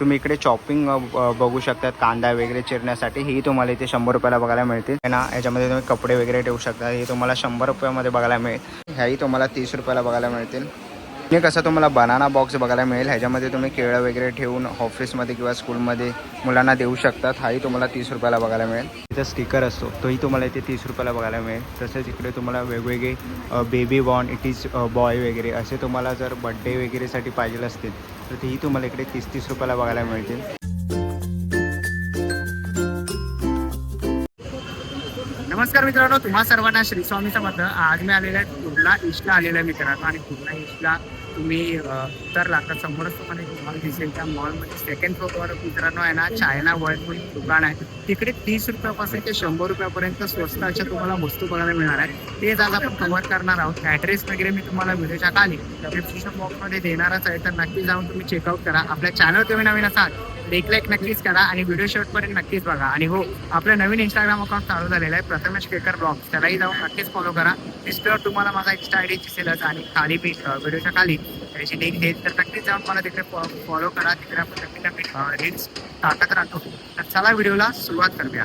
तुम्ही इकडे चॉपिंग बघू शकतात कांदा वगैरे चिरण्यासाठी. ही तुम्हाला इथे शंभर रुपयाला बघायला मिळते ना याच्यामध्ये तुम्ही कपडे वगैरे ठेवू शकता. हे तुम्हाला शंभर रुपयामध्ये बघायला मिळेल. ह्याही तुम्हाला तीस रुपयाला बघायला मिळतील. हे कसं तुम्हाला बनाना बॉक्स बघायला मिळेल. ह्याच्यामध्ये तुम्ही केळं वगैरे ठेवून ऑफिसमध्ये किंवा स्कूलमध्ये मुलांना देऊ शकतात. हाही तुम्हाला तीस रुपयाला बघायला मिळेल. इथं स्टिकर असतो. तोही तुम्हाला इथे तीस रुपयाला बघायला मिळेल. तसेच इकडे तुम्हाला वेगवेगळे baby born it is boy वगैरे असे तुम्हाला जर बड्डे वगैरेसाठी पाहिजे असतील तर तेही तुम्हाला इकडे तीस तीस रुपयाला बघायला मिळतील. नमस्कार मित्रांनो तुम्हा सर्वांना श्री स्वामी समर्थ. आज मी आलेला आहे कुर्ला ईस्टला आलेला आहे मित्रांनो आणि कुर्ला ईस्टला तुम्ही उत्तर उतरला समोरच तुम्हाला एक मॉल दिसेल. त्या मॉलमध्ये सेकंड फ्लोअरवर मित्रांनो आहे ना चायना वर्ल्ड म्हणून दुकान आहे. तिकडे तीस रुपयापासून ते शंभर रुपयापर्यंत स्वस्त अशा तुम्हाला वस्तू बघायला मिळणार आहे तेच आज आपण कव्हर करणार आहोत. ॲड्रेस वगैरे मी तुम्हाला व्हिडिओच्या खाली डिस्क्रिप्शन बॉक्समध्ये देणारच आहे. तर नक्की जाऊन तुम्ही चेकआउट करा. आपल्या चॅनल तुम्ही नवीन असाल एक लाईक नक्कीच करा आणि व्हिडिओ शेवटपर्यंत नक्कीच बघा. आणि हो आपलं नवीन इंस्टाग्राम अकाउंट चालू झालेलं आहे प्रथमेश केकर ब्लॉग त्यालाही जाऊन नक्कीच फॉलो करा. डिस्प्लेवर तुम्हाला माझा इंस्टा आय डी दिसेलच आणि खाली मी व्हिडिओच्या खाली त्याची लिंक देईल तर नक्कीच जाऊन मला तिकडे फॉलो करा. तिकडे आपण नक्की नक्की रील्स टाकत राहतो. तर चला व्हिडिओला सुरुवात करूया.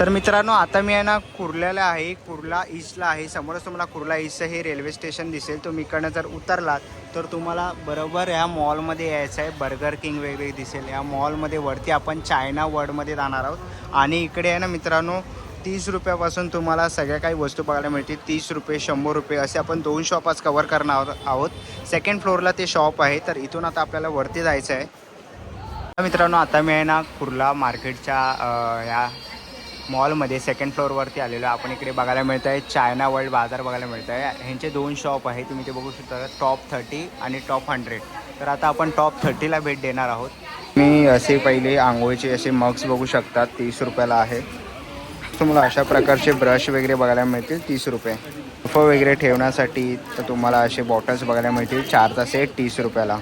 तर मित्रांनो आता मी आहे ना कुर्ल्याला आहे. कुर्ला ईस्टला आहे. समोरच तुम्हाला कुर्ला ईस्टचं हे रेल्वे स्टेशन दिसेल. तुम्ही इकडनं जर उतरलात तर तुम्हाला बरोबर या मॉलमध्ये यायचं आहे बर्गर किंग वगैरे दिसेल. या मॉलमध्ये वरती आपण चायना वर्डमध्ये जाणार आहोत. आणि इकडे आहे ना मित्रांनो तीस रुपयापासून तुम्हाला सगळ्या काही वस्तू बघायला मिळतील. तीस रुपये शंभर रुपये असे आपण दोन शॉप आज कवर करणार आहोत- आहोत सेकंड फ्लोअरला ते शॉप आहे. तर इथून आता आपल्याला वरती जायचं आहे मित्रांनो आता मी आहे ना कुर्ला मार्केटच्या या मॉलमध्ये सेकंड फ्लोअरवरती आलेलो आहे. आपण इकडे बघायला मिळत आहे. चायना वर्ल्ड बाजार बघायला मिळत आहे. ह्यांचे दोन शॉप आहे तुम्ही ते बघू शकता. टॉप थर्टी आणि टॉप हंड्रेड तर आता आपण टॉप थर्टीला भेट देणार आहोत. मी असे पहिले आंघोळीचे असे मग्स बघू शकतात तीस रुपयाला आहे. तुम्हाला अशा प्रकारचे ब्रश वगैरे बघायला मिळतील. तीस रुपये. बर्फ वगैरे ठेवण्यासाठी तर तुम्हाला असे बॉटल्स बघायला मिळतील. चारचा सेट तीस रुपयाला.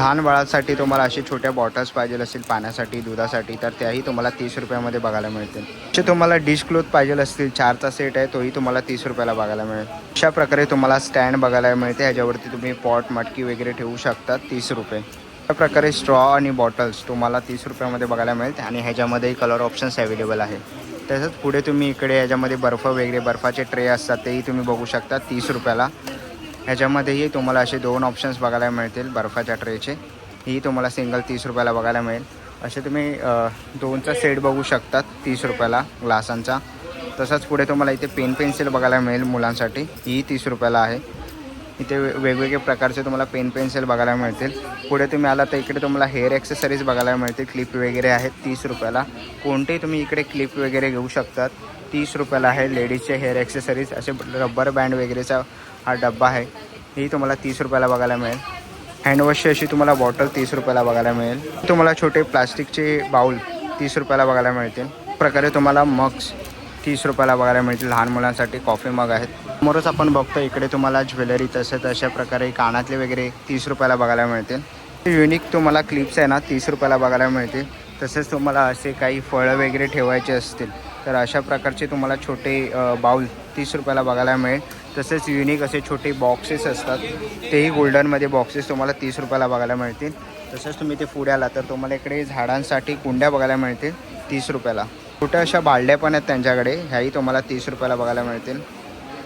लहान बाळासाठी तुम्हाला असे छोट्या बॉटल्स पाहिजे असतील पाण्यासाठी दुधासाठी तर त्याही तुम्हाला तीस रुपयामध्ये बघायला मिळतील. असे तुम्हाला डिश क्लोथ पाहिजे असतील चारचा सेट आहे तोही तुम्हाला तीस रुपयाला बघायला मिळेल. अशा प्रकारे तुम्हाला स्टँड बघायला मिळते ह्याच्यावरती तुम्ही पॉट मटकी वगैरे ठेवू शकता तीस रुपये. अशा प्रकारे स्ट्रॉ आणि बॉटल्स तुम्हाला तीस रुपयामध्ये बघायला मिळते आणि ह्याच्यामध्ये कलर ऑप्शन्स अवेलेबल आहे. तसंच पुढे तुम्ही इकडे ह्याच्यामध्ये बर्फ वगैरे बर्फाचे ट्रे असतात तेही तुम्ही बघू शकता तीस रुपयाला. ह्याच्यामध्येही तुम्हाला असे दोन ऑप्शन्स बघायला मिळतील बर्फाच्या ट्रेचे. ही तुम्हाला सिंगल तीस रुपयाला बघायला मिळेल. असे तुम्ही दोनचा सेट बघू शकतात तीस रुपयाला ग्लासांचा. तसंच पुढे तुम्हाला इथे पेन पेन्सिल बघायला मिळेल मुलांसाठी. ही तीस रुपयाला आहे. इथे वेगवेगळे प्रकारचे तुम्हाला पेन पेन्सिल बघायला मिळतील. पुढे तुम्ही आला तर इकडे तुम्हाला हेअर ॲक्सेसरीज बघायला मिळतील. क्लिप वगैरे आहेत तीस रुपयाला. कोणतेही तुम्ही इकडे क्लिप वगैरे घेऊ शकतात. तीस रुपयाला आहे. लेडीजचे हेअर ॲक्सेसरीज असे रबर बँड वगैरेचा हा डब्बा आहे. ही तुम्हाला तीस रुपयाला बघायला मिळेल. हँडवॉशची अशी तुम्हाला बॉटल तीस रुपयाला बघायला मिळेल. तुम्हाला छोटे प्लास्टिकचे बाऊल तीस रुपयाला बघायला मिळतील. प्रकारे तुम्हाला मग्स तीस रुपयाला बघायला मिळतील. लहान मुलांसाठी कॉफी मग आहेत. समोरच आपण बघतो इकडे तुम्हाला ज्वेलरी तसेच अशा प्रकारे कानातले वगैरे तीस रुपयाला बघायला मिळतील. युनिक तुम्हाला क्लिप्स आहे ना तीस रुपयाला बघायला मिळतील. तसेच तुम्हाला असे काही फळं वगैरे ठेवायचे असतील. तर अशा प्रकारचे तुम्हाला छोटे बाउल तीस रुपयाला बघायला मिळेल. तसेच युनिक असे छोटे बॉक्सेस असतात. तेही गोल्डनमध्ये बॉक्सेस तुम्हाला तीस रुपयाला बघायला मिळतील. तसंच तुम्ही ते पुढे आला तर तुम्हाला इकडे झाडांसाठी कुंड्या बघायला मिळतील तीस रुपयाला. छोट्या अशा बालड्या पण आहेत त्यांच्याकडे. ह्याही तुम्हाला तीस रुपयाला बघायला मिळतील.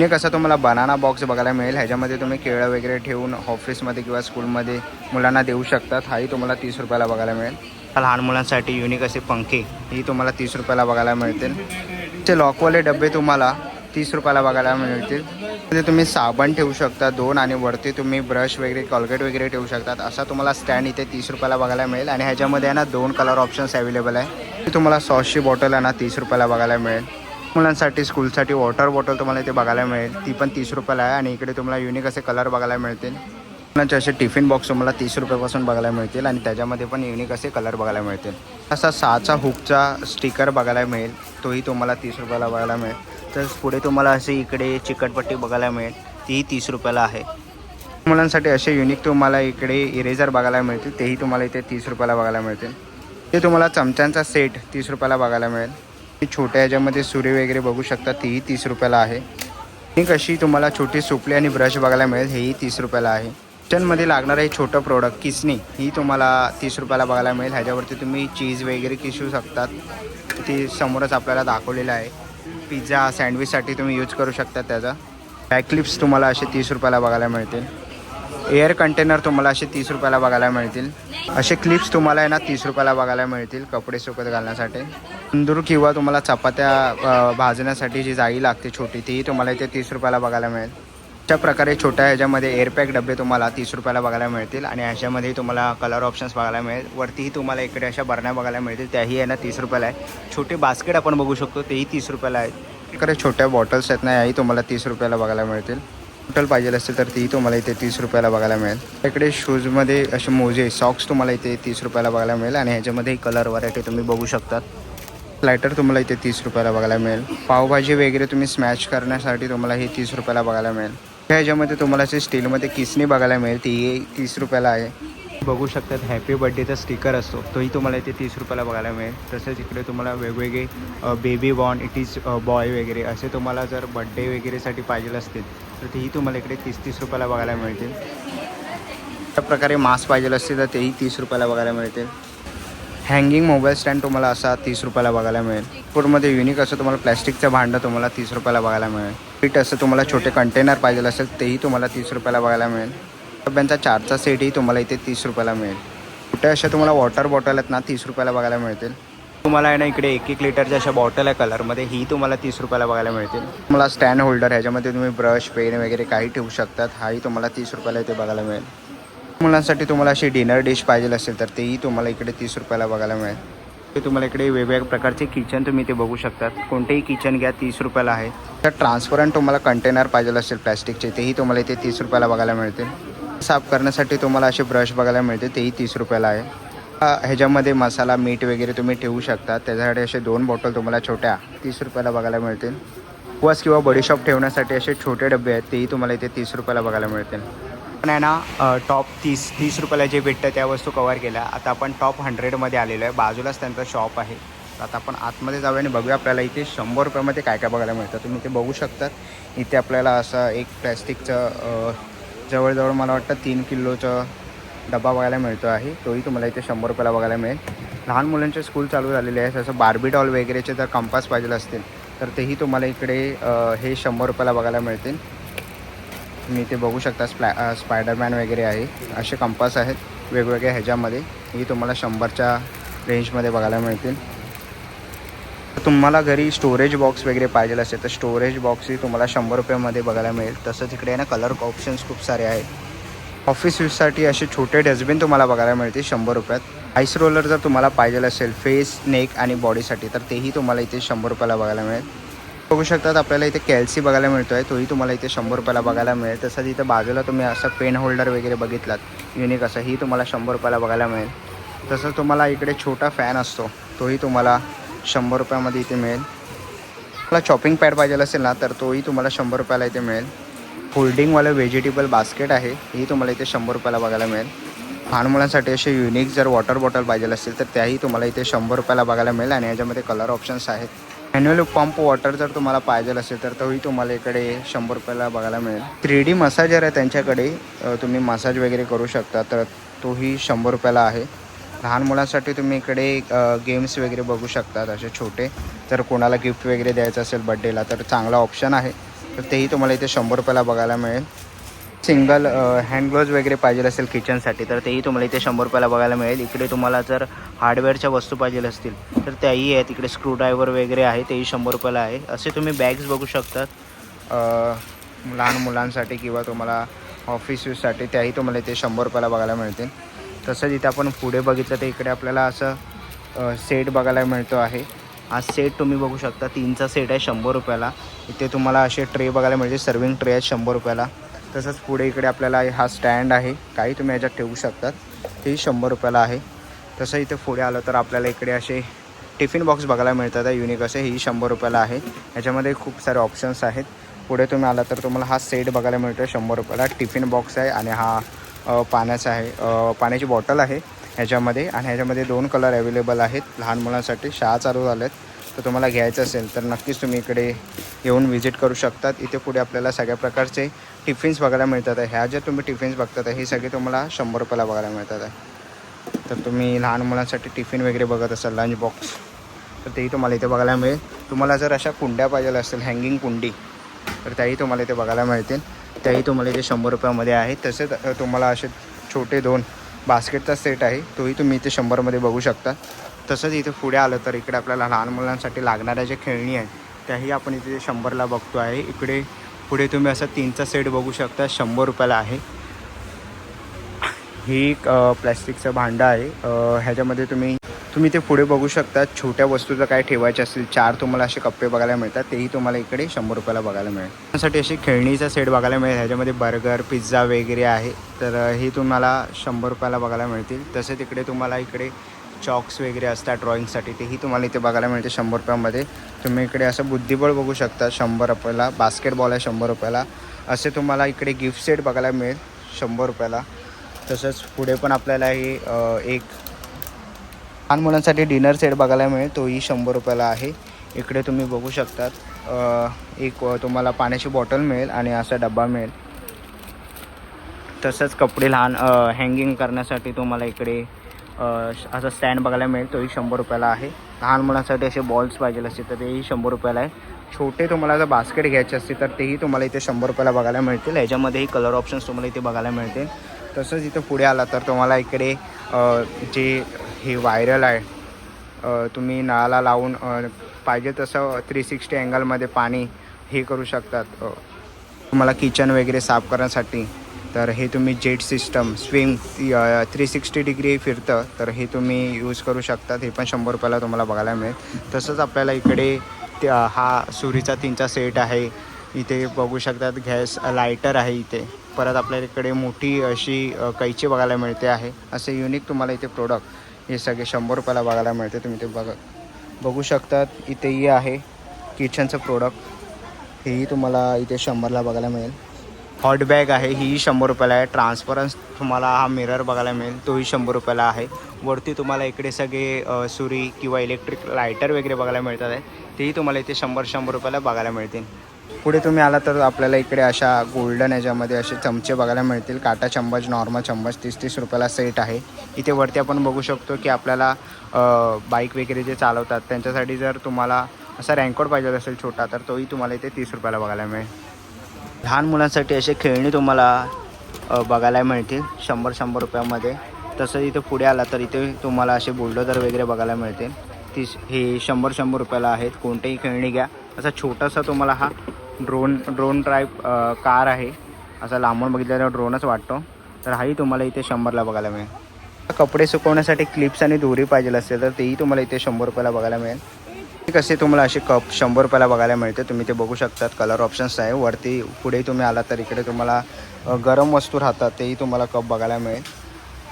मी कसं तुम्हाला बनाना बॉक्स बघायला मिळेल. ह्याच्यामध्ये तुम्ही केळं वगैरे ठेवून ऑफिसमध्ये किंवा स्कूलमध्ये मुलांना देऊ शकतात. हाही तुम्हाला तीस रुपयाला बघायला मिळेल. लहान मुलांसाठी युनिक असे पंखे. ही तुम्हाला तीस रुपयाला बघायला मिळतील. ते लॉकवाले डबे तुम्हाला तीस रुपयाला बघायला मिळतील. म्हणजे तुम्ही साबण ठेवू शकता दोन आणि वरती तुम्ही ब्रश वगैरे कॉलगेट वगैरे ठेवू शकतात. असा तुम्हाला स्टँड इथे तीस रुपयाला बघायला मिळेल. आणि ह्याच्यामध्ये आहे ना दोन कलर ऑप्शन्स अवेलेबल आहे. ती तुम्हाला सॉसची बॉटल आहे ना तीस रुपयाला बघायला मिळेल. मुलांसाठी स्कूलसाठी वॉटर बॉटल तुम्हाला इथे बघायला मिळेल. ती पण तीस रुपयाला आहे. आणि इकडे तुम्हाला युनिक असे कलर बघायला मिळतील. मुलांचे असे टिफिन बॉक्स तुम्हाला तीस रुपयापासून बघायला मिळतील आणि त्याच्यामध्ये पण युनिक असे कलर बघायला मिळतील. असा सहाचा हुकचा स्टिकर बघायला मिळेल तोही तुम्हाला तीस रुपयाला बघायला मिळेल. तर पुढे तुम्हाला असे इकडे चिकटपट्टी बघायला मिळेल तीही तीस रुपयाला आहे. मुलांसाठी असे युनिक तुम्हाला इकडे इरेझर बघायला मिळतील तेही तुम्हाला इथे तीस रुपयाला बघायला मिळतील. ते तुम्हाला चमच्यांचा सेट तीस रुपयाला बघायला मिळेल. छोट्या याच्यामध्ये सुरी वगैरे बघू शकता तीही तीस रुपयाला आहे. एक अशी तुम्हाला छोटी सुपली आणि ब्रश बघायला मिळेल हेही तीस रुपयाला आहे. किचनमध्ये लागणारं हे छोटं प्रोडक्ट किसनी ही तुम्हाला तीस रुपयाला बघायला मिळेल. ह्याच्यावरती तुम्ही चीज वगैरे किसू शकतात. ती समोरच आपल्याला दाखवलेलं आहे. पिझ्झा सँडविचसाठी तुम्ही यूज करू शकता त्याचा. बॅक क्लिप्स तुम्हाला असे तीस रुपयाला बघायला मिळतील. एअर कंटेनर तुम्हाला असे तीस रुपयाला बघायला मिळतील. असे क्लिप्स तुम्हाला आहे ना तीस रुपयाला बघायला मिळतील कपडे सुकत घालण्यासाठी. तंदूर किंवा तुम्हाला चपात्या भाजण्यासाठी जी जाळी लागते छोटी तीही तुम्हाला इथे तीस रुपयाला बघायला मिळेल. अशा प्रकारे छोट्या ह्याच्यामध्ये एअरपॅक डबे तुम्हाला तीस रुपयाला बघायला मिळतील आणि ह्याच्यामध्ये तुम्हाला कलर ऑप्शन्स बघायला मिळेल. वरतीही तुम्हाला इकडे अशा बरण्या बघायला मिळतील. त्याही आहे ना तीस रुपयाला आहे. छोटे बास्केट आपण बघू शकतो तेही तीस रुपयाला आहेत. इकडे छोट्या बॉटल्स आहेत ना याही तुम्हाला तीस रुपयाला बघायला मिळतील. बॉटल पाहिजे असेल तर तीही तुम्हाला इथे तीस रुपयाला बघायला मिळेल. इकडे शूजमध्ये असे मोजे सॉक्स तुम्हाला इथे तीस रुपयाला बघायला मिळेल आणि ह्याच्यामध्ये कलर व्हरायटी तुम्ही बघू शकतात लायटर तुम्हाला इथे तीस रुपयाला बघायला मिळेल. पावभाजी वगैरे तुम्ही स्मॅश करण्यासाठी तुम्हाला हे तीस रुपयाला बघायला मिळेल. ह्याच्यामध्ये तुम्हाला असे स्टीलमध्ये किसणी बघायला मिळेल. ती तीस रुपयाला आहे. बघू शकतात हॅपी बर्थडेचा स्टिकर असतो. तोही तुम्हाला इथे तीस रुपयाला बघायला मिळेल. तसेच इकडे तुम्हाला वेगवेगळे baby born it is boy वगैरे असे तुम्हाला जर बड्डे वगैरेसाठी पाहिजे असतील तर तेही तुम्हाला इकडे तीस तीस रुपयाला बघायला मिळतील. अशा प्रकारे मास्क पाहिजे असतील तर तेही तीस रुपयाला बघायला मिळतील. हँगिंग मोबाईल स्टँड तुम्हाला असा तीस रुपयाला बघायला मिळेल. फूडमध्ये युनिक असं तुम्हाला प्लॅस्टिकचं भांडं तुम्हाला तीस रुपयाला बघायला मिळेल. पीठ असं तुम्हाला छोटे कंटेनर पाहिजे असेल तेही तुम्हाला तीस रुपयाला बघायला मिळेल. डब्यांचा चारचा सेटही तुम्हाला इथे तीस रुपयाला मिळेल. कुठे अशा तुम्हाला वॉटर बॉटल आहेत ना तीस रुपयाला बघायला मिळतील. तुम्हाला आहे ना इकडे एक एक लिटरच्या अशा बॉटल आहे कलरमध्ये ही तुम्हाला तीस रुपयाला बघायला मिळतील. तुम्हाला स्टँड होल्डर ह्याच्यामध्ये तुम्ही ब्रश पेन वगैरे काही ठेवू शकतात. हाही तुम्हाला तीस रुपयाला इथे बघायला मिळेल. मुलांसाठी तुम्हाला अशी डिनर डिश पाहिजे असेल तर तेही तुम्हाला इकडे तीस रुपयाला बघायला मिळेल. तुम्हाला इकडे वेगवेगळ्या प्रकारचे किचन तुम्ही ते बघू शकतात. कोणतेही किचन घ्या तीस रुपयाला आहे. तर ट्रान्सपरंट तुम्हाला कंटेनर पाहिजे असेल प्लॅस्टिकचे तेही तुम्हाला इथे तीस रुपयाला बघायला मिळतील साफ करण्यासाठी तुम्हाला असे ब्रश बघायला मिळते तेही तीस रुपयाला आहे. ह्याच्यामध्ये मसाला मीठ वगैरे तुम्ही ठेवू शकता. त्याच्यासाठी असे दोन बॉटल तुम्हाला छोट्या तीस रुपयाला बघायला मिळतील. उपवास किंवा बडीशॉप ठेवण्यासाठी असे छोटे डबे आहेत तेही तुम्हाला इथे तीस रुपयाला बघायला मिळतील. आपण आहे ना टॉप तीस तीस रुपयाला जे भेटतं त्या वस्तू कवर केल्या. आता आपण टॉप हंड्रेडमध्ये आलेलो आहे. बाजूलाच त्यांचा शॉप आहे. तर आता आपण आतमध्ये जाऊया आणि बघूया आपल्याला इथे शंभर रुपयामध्ये काय काय बघायला मिळतं. तुम्ही ते बघू शकतात इथे आपल्याला असं एक प्लॅस्टिकचं जवळजवळ मला वाटतं तीन किलोचं डबा बघायला मिळतो आहे. तोही तुम्हाला इथे शंभर रुपयाला बघायला मिळेल. लहान मुलांचे स्कूल चालू झालेले आहे जसं बार्बी डॉल वगैरेचे जर कंपास पाहिजे असतील तर तेही तुम्हाला इकडे हे शंभर रुपयाला बघायला मिळतील. तुम्ही इथे बघू शकता स्प्लॅ स्पायडरमॅन वगैरे आहे. असे कंपास आहेत. वेगवेगळ्या ह्याच्यामध्ये. ही तुम्हाला शंभरच्या रेंजमध्ये बघायला मिळतील. तुम्हाला घरी स्टोरेज बॉक्स वगैरे पाहिजे असेल तर स्टोरेज बॉक्सही तुम्हाला शंभर रुपयामध्ये बघायला मिळेल. तसंच इकडे आहे ना कलर ऑप्शन्स खूप सारे आहेत. ऑफिस यूजसाठी असे छोटे डस्टबिन तुम्हाला बघायला मिळतील शंभर रुपयात. आईस रोलर जर तुम्हाला पाहिजे असेल फेस नेक आणि बॉडीसाठी तर तेही तुम्हाला इथे शंभर रुपयाला बघायला मिळेल. बघू शकतात आपल्याला इथे कॅल्सी बघायला मिळतो आहे तोही तुम्हाला इथे शंभर रुपयाला बघायला मिळेल. तसंच इथं बाजूला तुम्ही असं पेन होल्डर वगैरे बघितलात युनिक असं ही तुम्हाला शंभर रुपयाला बघायला मिळेल. तसंच तुम्हाला इकडे छोटा फॅन असतो तोही तुम्हाला शंभर रुपयामध्ये इथे मिळेल. तुम्हाला चॉपिंग पॅड पाहिजे असेल ना तर तोही तुम्हाला शंभर रुपयाला इथे मिळेल. फोल्डिंगवालं व्हेजिटेबल बास्केट आहे ही तुम्हाला इथे शंभर रुपयाला बघायला मिळेल. लहान मुलांसाठी असे युनिक जर वॉटर बॉटल पाहिजे असेल तर त्याही तुम्हाला इथे शंभर रुपयाला बघायला मिळेल आणि याच्यामध्ये कलर ऑप्शन्स आहेत. मॅन्युअल पंप वॉटर जर तुम्हाला पाहिजे असेल तर तोही तुम्हाला इकडे शंभर रुपयाला बघायला मिळेल. थ्री डी मसाजर आहे त्यांच्याकडे तुम्ही मसाज वगैरे करू शकता तर तोही शंभर रुपयाला आहे. लहान मुलांसाठी तुम्ही इकडे गेम्स वगैरे बघू शकतात असे छोटे. जर कोणाला गिफ्ट वगैरे द्यायचं असेल बड्डेला तर चांगला ऑप्शन आहे. तर तेही तुम्हाला इथे शंभर रुपयाला बघायला मिळेल. सिंगल हँड ग्लोव्ज वगैरे पाहिजे असेल किचनसाठी तर तेही तुम्हाला इथे शंभर रुपयाला बघायला मिळेल. इकडे तुम्हाला जर हार्डवेअरच्या वस्तू पाहिजे असतील तर त्याही आहेत. इकडे स्क्रूड्रायव्हर वगैरे आहे तेही शंभर रुपयाला आहे. असे तुम्ही बॅग्स बघू शकतात. लहान मुलांसाठी किंवा तुम्हाला ऑफिस यूजसाठी त्याही तुम्हाला इथे शंभर रुपयाला बघायला मिळतील. तसंच इथे आपण पुढे बघितलं तर इकडे आपल्याला असं सेट बघायला मिळतो आहे. हा सेट तुम्ही बघू शकता. तीनचा सेट आहे शंभर रुपयाला. इथे तुम्हाला असे ट्रे बघायला मिळते सर्विंग ट्रे आहेत शंभर रुपयाला. तसंच पुढे इकडे आपल्याला हा स्टँड आहे. काही तुम्ही याच्यात ठेवू शकतात. तेही शंभर रुपयाला आहे. तसं इथे पुढे आलं तर आपल्याला इकडे असे टिफिन बॉक्स बघायला मिळतात. युनिक असे ही शंभर रुपयाला आहे. याच्यामध्ये खूप सारे ऑप्शन्स आहेत. पुढे तुम्ही आला तर तुम्हाला हा सेट बघायला मिळतो शंभर रुपयाला टिफिन बॉक्स आहे आणि हा पाण्याचा आहे. पाण्याची बॉटल आहे ह्याच्यामध्ये आणि ह्याच्यामध्ये दोन कलर अवेलेबल आहेत. लहान मुलांसाठी शाळा चालू झाल्यात. तर तुम्हाला घ्यायचं असेल तर नक्कीच तुम्ही इकडे येऊन व्हिजिट करू शकतात. इथे पुढे आपल्याला सगळ्या प्रकारचे टिफिन्स बघायला मिळतात आहे. ह्या ज्या तुम्ही टिफिन्स बघतात हे सगळे तुम्हाला शंभर रुपयाला बघायला मिळतात आहे. तर तुम्ही लहान मुलांसाठी टिफिन वगैरे बघत असाल लंच बॉक्स तर तेही तुम्हाला इथे बघायला मिळेल. तुम्हाला जर अशा कुंड्या पाहिजे असेल हँगिंग कुंडी तर त्याही तुम्हाला इथे बघायला मिळतील. त्याही तुम्हाला इथे शंभर रुपयामध्ये आहे. तसेच तुम्हाला असे छोटे दोन बास्केटचा सेट आहे तोही तुम्ही इथे शंभरमध्ये बघू शकता. तसंच इथे पुढे आलं तर इकडे आपल्याला लहान मुलांसाठी लागणाऱ्या ज्या खेळणी आहेत त्याही आपण इथे शंभरला बघतो आहे. इकडे पुढे तुम्ही असं तीनचा सेट बघू शकता शंभर रुपयाला आहे. ही एक प्लॅस्टिकचं भांडं आहे. ह्याच्यामध्ये तुम्ही तुम्ही ते पुढे बघू शकता. छोट्या वस्तूचं काय ठेवायचे असतील चार तुम्हाला असे कप्पे बघायला मिळतात. तेही तुम्हाला इकडे शंभर रुपयाला बघायला मिळेल. त्यासाठी अशी खेळणीचा सेट बघायला मिळेल. ह्याच्यामध्ये बर्गर पिझ्झा वगैरे आहे. तर हे तुम्हाला शंभर रुपयाला बघायला मिळतील. तसेच इकडे तुम्हाला इकडे चॉक्स वगैरे असतात ड्रॉइंगसाठी तेही तुम्हाला इथे बघायला मिळते शंभर रुपयामध्ये. तुम्ही इकडे असं बुद्धिबळ बघू शकता शंभर रुपयाला बास्केटबॉल आहे शंभर रुपयाला. असे तुम्हाला इकडे गिफ्ट सेट बघायला मिळेल शंभर रुपयाला. तसंच पुढे पण आपल्याला हे एक लहान मुलांसाठी डिनर सेट बघायला मिळेल तोही शंभर रुपयाला आहे. इकडे तुम्ही बघू शकतात एक तुम्हाला पाण्याची बॉटल मिळेल आणि असा डब्बा मिळेल. तसंच कपडे लहान हँगिंग करण्यासाठी तुम्हाला इकडे असा स्टँड बघायला मिळेल तोही शंभर रुपयाला आहे. लहान मुलांसाठी असे बॉल्स पाहिजे असतील तर तेही शंभर रुपयाला आहे. छोटे तुम्हाला जर बास्केट घ्यायचे असतील तर तेही तुम्हाला इथे शंभर रुपयाला बघायला मिळतील. ह्याच्यामध्येही कलर ऑप्शन्स तुम्हाला इथे बघायला मिळतील. तसंच इथं पुढे आला तर तुम्हाला इकडे जे हे व्हायरल आहे तुम्ही नळाला लावून पाहिजे तसं थ्री सिक्स्टी अँगलमध्ये पाणी हे करू शकतात. तुम्हाला किचन वगैरे साफ करण्यासाठी तर हे तुम्ही jet system swing three sixty degree फिरतं तर हे तुम्ही यूज करू शकतात हे पण शंभर रुपयाला तुम्हाला बघायला मिळेल. तसंच आपल्याला इकडे त्या हा सुरीचा तीनचा सेट आहे. इथे बघू शकतात गॅस लायटर आहे इथे. परत आपल्याला इकडे मोठी अशी कैची बघायला मिळते आहे. असे युनिक तुम्हाला इथे प्रोडक्ट हे सगळे शंभर रुपयाला बघायला मिळते. तुम्ही ते बघ. बघू शकतात इथेही आहे किचनचं प्रोडक्ट हेही तुम्हाला इथे शंभरला बघायला मिळेल. हॉट बॅग आहे ही शंभर रुपयाला आहे. ट्रान्सपरन्स तुम्हाला हा मिरर बघायला मिळेल तोही शंभर रुपयाला आहे. वरती तुम्हाला इकडे सगळे सुरी किंवा इलेक्ट्रिक लायटर वगैरे बघायला मिळतात आहे. तेही तुम्हाला इथे शंभर शंभर रुपयाला बघायला मिळतील. पुढे तुम्ही आला तर आपल्याला इकडे अशा गोल्डन याच्यामध्ये असे चमचे बघायला मिळतील. काटा चम्मच नॉर्मल चम्मच तीस तीस रुपयाला सेट आहे. इथे वरती आपण बघू शकतो की आपल्याला बाईक वगैरे जे चालवतात त्यांच्यासाठी जर तुम्हाला असा रँकोट पाहिजे असेल छोटा तर तोही तुम्हाला इथे तीस रुपयाला बघायला मिळेल. लहान मुलांसाठी असे खेळणी तुम्हाला बघायला मिळतील. शंभर शंभर रुपयामध्ये. तसं इथे पुढे आला तर इथे तुम्हाला असे बुलडोजर वगैरे बघायला मिळतील. ती हे शंभर शंभर रुपयाला आहेत. कोणतेही खेळणी घ्या. असा छोटासा तुम्हाला हा ड्रोन ड्रोन टाईप कार आहे. असा लांबून बघितल्यावर ड्रोनच वाटतो. तर हाही तुम्हाला इथे शंभरला बघायला मिळेल. कपडे सुकवण्यासाठी क्लिप्स आणि दोरी पाहिजे असेल तर तेही तुम्हाला इथे शंभर रुपयाला बघायला मिळेल. कसे तुम्हाला असे कप शंभर रुपयाला बघायला मिळते. तुम्ही ते बघू शकतात कलर ऑप्शन्स आहे. वरती पुढे तुम्ही आला तर इकडे तुम्हाला गरम वस्तू राहतात तेही तुम्हाला कप बघायला मिळेल.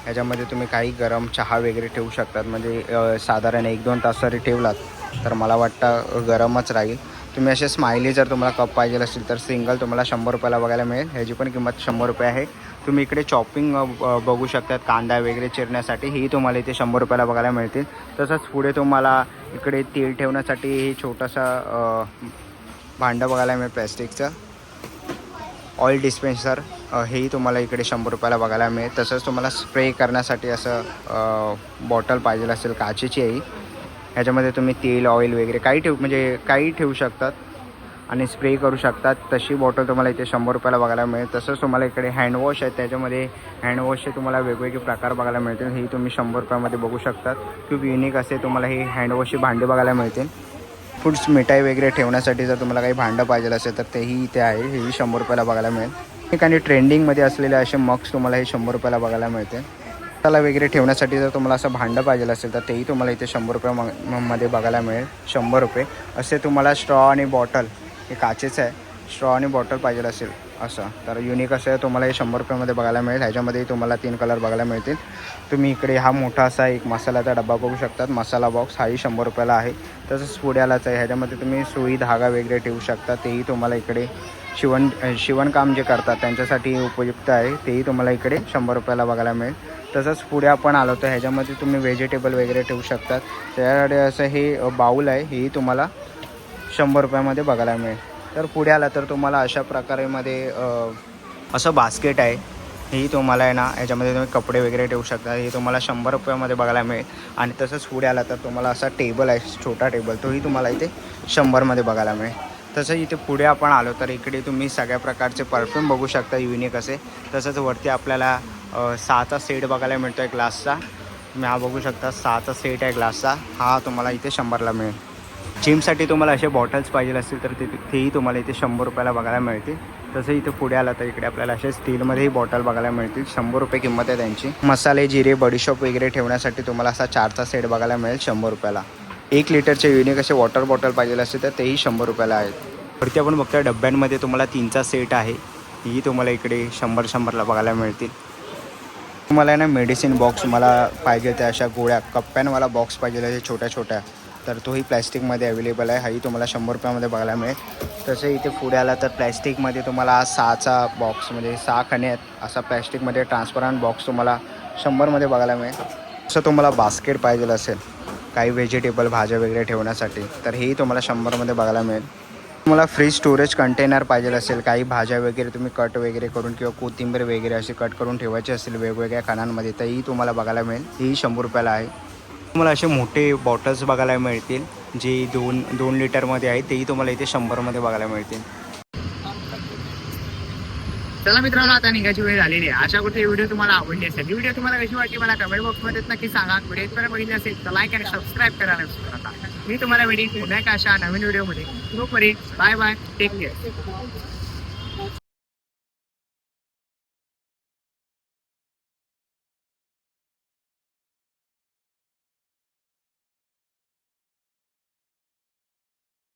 ह्याच्यामध्ये तुम्ही काही गरम चहा वगैरे ठेवू शकतात. म्हणजे साधारण एक दोन तास जरी ठेवलात तर मला वाटतं गरमच राहील. तुम्ही असे स्माइली जर तुम्हाला कप पाहिजे असेल तर सिंगल तुम्हाला शंभर रुपयाला बघायला मिळेल. ह्याची पण किंमत शंभर रुपये आहे. तुम्ही इकडे चॉपिंग बघू शकतात कांदा वगैरे चिरण्यासाठी. ही तुम्हाला इथे शंभर रुपयाला बघायला मिळतील. तसंच पुढे तुम्हाला इकडे तेल ठेवण्यासाठी हे छोटासा भांडं बघायला मिळेल प्लॅस्टिकचं ऑइल डिस्पेन्सर हेही तुम्हाला इकडे शंभर रुपयाला बघायला मिळेल. तसंच तुम्हाला स्प्रे करण्यासाठी असं बॉटल पाहिजे असेल काचेची. आहे ह्याच्यामध्ये तुम्ही तेल ऑइल वगैरे काही ठेवू म्हणजे काही ठेवू शकतात. आणि स्प्रे करू शकतात. तशी बॉटल तुम्हाला इथे शंभर रुपयाला बघायला मिळेल. तसंच तुम्हाला इकडे हँडवॉश आहेत. त्याच्यामध्ये हँडवॉशचे तुम्हाला वेगवेगळे प्रकार बघायला मिळतील. ही तुम्ही शंभर रुपयामध्ये बघू शकतात. खूप युनिक असे तुम्हाला हे हँडवॉशची भांडी बघायला मिळतील. फूड्स मिठाई वगैरे ठेवण्यासाठी जर तुम्हाला काही भांडं पाहिजे असेल तर तेही इथे आहे. हेही शंभर रुपयाला बघायला मिळेल. ठिकाणी आणि ट्रेंडिंगमध्ये असलेले असे मग्स तुम्हाला हे शंभर रुपयाला बघायला मिळते त्याला वगैरे ठेवण्यासाठी जर तुम्हाला असं भांडं पाहिजे असेल तर तेही तुम्हाला इथे शंभर रुपया मध्ये बघायला मिळेल. शंभर रुपये. असे तुम्हाला स्ट्रॉ आणि बॉटल हे काचेचं आहे. स्ट्रॉ आणि बॉटल पाहिजे असेल असं. तर युनिक असं तुम्हाला हे शंभर रुपयामध्ये बघायला मिळेल. ह्याच्यामध्ये तुम्हाला तीन कलर बघायला मिळतील. तुम्ही इकडे हा मोठा असा एक मसाल्याचा डबा बघू शकतात. मसाला बॉक्स हाही शंभर रुपयाला आहे. तसंच पुड्यालाच आहे. ह्याच्यामध्ये तुम्ही सुई धागा वगैरे ठेवू शकता. तेही तुम्हाला इकडे शिवण शिवणकाम जे करतात त्यांच्यासाठी उपयुक्त आहे. तेही तुम्हाला इकडे शंभर रुपयाला बघायला मिळेल. तसंच पुढे आपण आलो तर ह्याच्यामध्ये तुम्ही व्हेजिटेबल वगैरे ठेवू शकतात. त्याकडे असं हे बाऊल आहे. हेही तुम्हाला शंभर रुपयामध्ये बघायला मिळेल. तर पुढे आला तर तुम्हाला अशा प्रकारेमध्ये असं बास्केट आहे. ही तुम्हाला आहे ना याच्यामध्ये तुम्ही कपडे वगैरे ठेवू शकता. हे तुम्हाला शंभर रुपयामध्ये बघायला मिळेल. आणि तसंच पुढे आला तर तुम्हाला असा टेबल आहे छोटा टेबल तोही तुम्हाला इथे शंभरमध्ये बघायला मिळेल. तसं इथे पुढे आपण आलो तर इकडे तुम्ही सगळ्या प्रकारचे परफ्यूम बघू शकता युनिक असे. तसंच वरती आपल्याला सहाचा सेट बघायला मिळतो आहे ग्लासचा तुम्ही हा बघू शकता सहाचा सेट आहे ग्लासचा हा तुम्हाला इथे शंभरला मिळेल. जिमसाठी तुम्हाला असे बॉटल्स पाहिजे असतील तर ते तेही तुम्हाला इथे शंभर रुपयाला बघायला मिळतील. तसं इथे पुढे आला तर इकडे आपल्याला असे स्टीलमध्येही बॉटल बघायला मिळतील. शंभर रुपये किंमत आहे त्यांची. मसाले जिरे बडीशॉप वगैरे ठेवण्यासाठी तुम्हाला असा चारचा सेट बघायला मिळेल शंभर रुपयाला. एक लिटरचे युनिक असे वॉटर बॉटल पाहिजे असतील तर तेही शंभर रुपयाला आहेत. वरती आपण बघतोय डब्यांमध्ये तुम्हाला तीनचा सेट आहे. ही तुम्हाला इकडे शंभर शंभरला बघायला मिळतील. तुम्हाला आहे ना मेडिसिन बॉक्स मला पाहिजे त्या अशा गोळ्या कप्प्यांवाला बॉक्स पाहिजे असे छोट्या छोट्या. तर तोही प्लॅस्टिकमध्ये अवेलेबल आहे. हाही तुम्हाला शंभर रुपयामध्ये बघायला मिळेल. तसं इथे पुढे आला तर प्लॅस्टिकमध्ये तुम्हाला सहाचा बॉक्स म्हणजे सहा खणे आहेत. असा प्लॅस्टिकमध्ये ट्रान्सपरंट बॉक्स तुम्हाला शंभरमध्ये बघायला मिळेल. असं तुम्हाला बास्केट पाहिजे असेल काही व्हेजिटेबल भाज्या वगैरे ठेवण्यासाठी तर हेही तुम्हाला शंभरमध्ये बघायला मिळेल. तुम्हाला फ्रीज स्टोरेज कंटेनर पाहिजे असेल काही भाज्या वगैरे तुम्ही कट वगैरे करून किंवा कोथिंबीर वगैरे असे कट करून ठेवायचे असेल वेगवेगळ्या खानांमध्ये तरी तुम्हाला बघायला मिळेल. ही शंभर रुपयाला आहे. तुम्हाला असे मोठे बॉटल्स बघायला मिळतील जे दोन दोन लिटरमध्ये आहेत तेही तुम्हाला इथे शंभरमध्ये बघायला मिळतील. चला मित्रांनो आता निघायची वेळ झालेली आहे. अशा कुठे व्हिडिओ तुम्हाला आवडली असेल ही व्हिडिओ तुम्हाला कशी वाटली मला कमेंट बॉक्समध्ये नक्की सांगा. व्हिडिओ जर बघितली असेल तर लाईक आणि सबस्क्राईब करायला विसरू नका. मी तुम्हाला व्हिडिओ पुन्हा अशा नवीन व्हिडिओमध्ये. तोपर्यंत बाय बाय टेक केअर